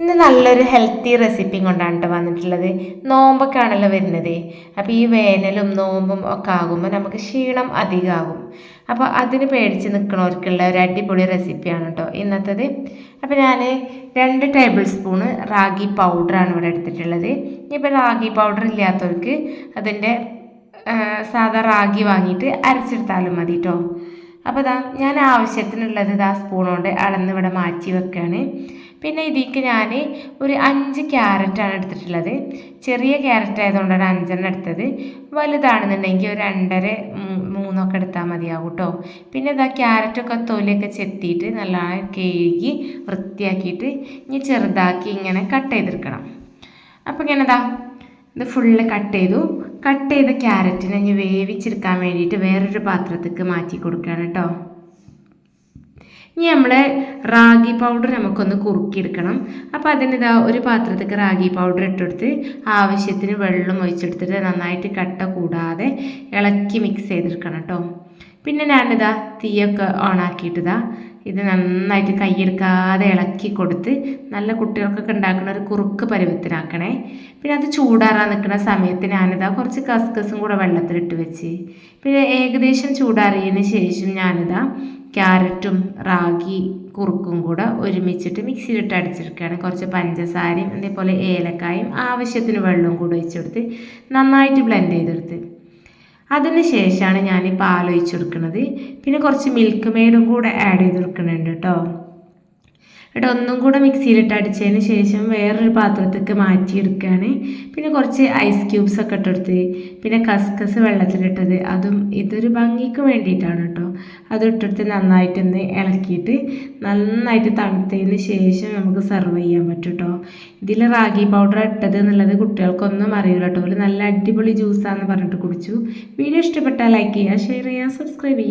ഇന്ന് നല്ലൊരു healthy recipe കൊണ്ടാണ് കേട്ടോ വന്നിട്ടുള്ളത്. നോമ്പൊക്കെ ആണല്ലോ വരുന്നത്. അപ്പോൾ ഈ വേനലും നോമ്പും ഒക്കെ ആകുമ്പോൾ നമുക്ക് ക്ഷീണം അധികമാകും അപ്പോൾ അതിന് പേടിച്ച് നിൽക്കണവർക്കുള്ള ഒരു അടിപൊളി റെസിപ്പിയാണ് കേട്ടോ ഇന്നത്തത്. അപ്പോൾ ഞാൻ രണ്ട് ടേബിൾ സ്പൂണ് റാഗി പൗഡറാണ് ഇവിടെ എടുത്തിട്ടുള്ളത്. ഇപ്പോൾ റാഗി പൗഡർ ഇല്ലാത്തവർക്ക് അതിന്റെ സാധാ റാഗി വാങ്ങിയിട്ട് അരച്ചെടുത്താലും മതി കേട്ടോ അപ്പോൾ ഇതാ ഞാൻ ആവശ്യത്തിനുള്ളത് ഇതാ സ്പൂൺ കൊണ്ട് അളന്ന് ഇവിടെ മാറ്റി വെക്കുകയാണ് പിന്നെ ഇതിലേക്ക് ഞാൻ ഒരു അഞ്ച് ക്യാരറ്റാണ് എടുത്തിട്ടുള്ളത്. ചെറിയ ക്യാരറ്റ് ആയതുകൊണ്ടാണ് അഞ്ചെണ്ണം എടുത്തത്. വലുതാണെന്നുണ്ടെങ്കിൽ ഒരു രണ്ടര മൂന്നൊക്കെ എടുത്താൽ മതിയാവും കേട്ടോ. പിന്നെ ഇതാ ക്യാരറ്റൊക്കെ തൊലിയൊക്കെ ചെത്തിയിട്ട് നല്ലോണം കഴുകി വൃത്തിയാക്കിയിട്ട് ഇനി ചെറുതാക്കി ഇങ്ങനെ കട്ട് ചെയ്തെടുക്കണം. അപ്പോൾ ഇങ്ങനെ ഇതാ ഇത് ഫുള്ള് കട്ട് ചെയ്തു. കട്ട് ചെയ്ത ക്യാരറ്റിനെ ഇനി വേവിച്ചെടുക്കാൻ വേണ്ടിയിട്ട് വേറൊരു പാത്രത്തേക്ക് മാറ്റി കൊടുക്കുകയാണ് കേട്ടോ. ഇനി നമ്മുടെ റാഗി പൗഡർ നമുക്കൊന്ന് കുറുക്കിയെടുക്കണം. അപ്പോൾ അതിനിതാ ഒരു പാത്രത്തേക്ക് റാഗി പൗഡർ ഇട്ടെടുത്ത് ആവശ്യത്തിന് വെള്ളം ഒഴിച്ചെടുത്തിട്ട് നന്നായിട്ട് കട്ട കൂടാതെ ഇളക്കി മിക്സ് ചെയ്തെടുക്കണം കേട്ടോ. പിന്നെ ഞാനിതാ തീയൊക്കെ ഓണാക്കിയിട്ടിതാ ഇത് നന്നായിട്ട് കൈയെടുക്കാതെ ഇളക്കി കൊടുത്ത് നല്ല കുട്ടികൾക്കൊക്കെ ഉണ്ടാക്കുന്ന ഒരു കുറുക്ക് പരുവത്തിനാക്കണേ. പിന്നെ അത് ചൂടാറാൻ നിൽക്കുന്ന സമയത്ത് ഞാനിതാ കുറച്ച് കസ്കസും കൂടെ വെള്ളത്തിലിട്ട് വെച്ച്. പിന്നെ ഏകദേശം ചൂടാറിയതിന് ശേഷം ഞാനിതാ ക്യാരറ്റും റാഗി കുറുക്കും കൂടെ ഒരുമിച്ചിട്ട് മിക്സിയിലിട്ട് അടിച്ചെടുക്കുകയാണ്. കുറച്ച് പഞ്ചസാരയും അതേപോലെ ഏലക്കായും ആവശ്യത്തിന് വെള്ളവും കൂടെ ഒഴിച്ചെടുത്ത് നന്നായിട്ട് ബ്ലെൻഡ് ചെയ്തെടുത്ത്. അതിന് ശേഷമാണ് ഞാൻ പാൽ ഒഴിച്ചെടുക്കുന്നത് പിന്നെ കുറച്ച് മിൽക്ക് മെയ്ഡും കൂടെ ആഡ് ചെയ്ത് കൊടുക്കുന്നുണ്ട് കേട്ടോ. എന്നിട്ട് ഒന്നും കൂടെ മിക്സിയിലിട്ട് അടിച്ചതിന് ശേഷം വേറൊരു പാത്രത്തേക്ക് മാറ്റിയെടുക്കുകയാണ്. പിന്നെ കുറച്ച് ഐസ് ക്യൂബ്സ് ഒക്കെ ഇട്ടെടുത്ത് പിന്നെ കസ്കസ് വെള്ളത്തിലിട്ടത്. അതും ഇതൊരു ഭംഗിക്ക് വേണ്ടിയിട്ടാണ് കേട്ടോ. അത് ഇട്ടെടുത്ത് നന്നായിട്ടൊന്ന് ഇളക്കിയിട്ട് നന്നായിട്ട് തണുത്തതിന് ശേഷം നമുക്ക് സെർവ് ചെയ്യാൻ പറ്റും കേട്ടോ. ഇതിൽ റാഗി പൗഡർ ഇട്ടത് എന്നുള്ളത് കുട്ടികൾക്കൊന്നും അറിയില്ല കേട്ടോ. നല്ല അടിപൊളി ജ്യൂസാന്ന് പറഞ്ഞിട്ട് കുടിച്ചു. വീഡിയോ ഇഷ്ടപ്പെട്ടാൽ ലൈക്ക് ചെയ്യുക ഷെയർ ചെയ്യുക സബ്സ്ക്രൈബ് ചെയ്യുക.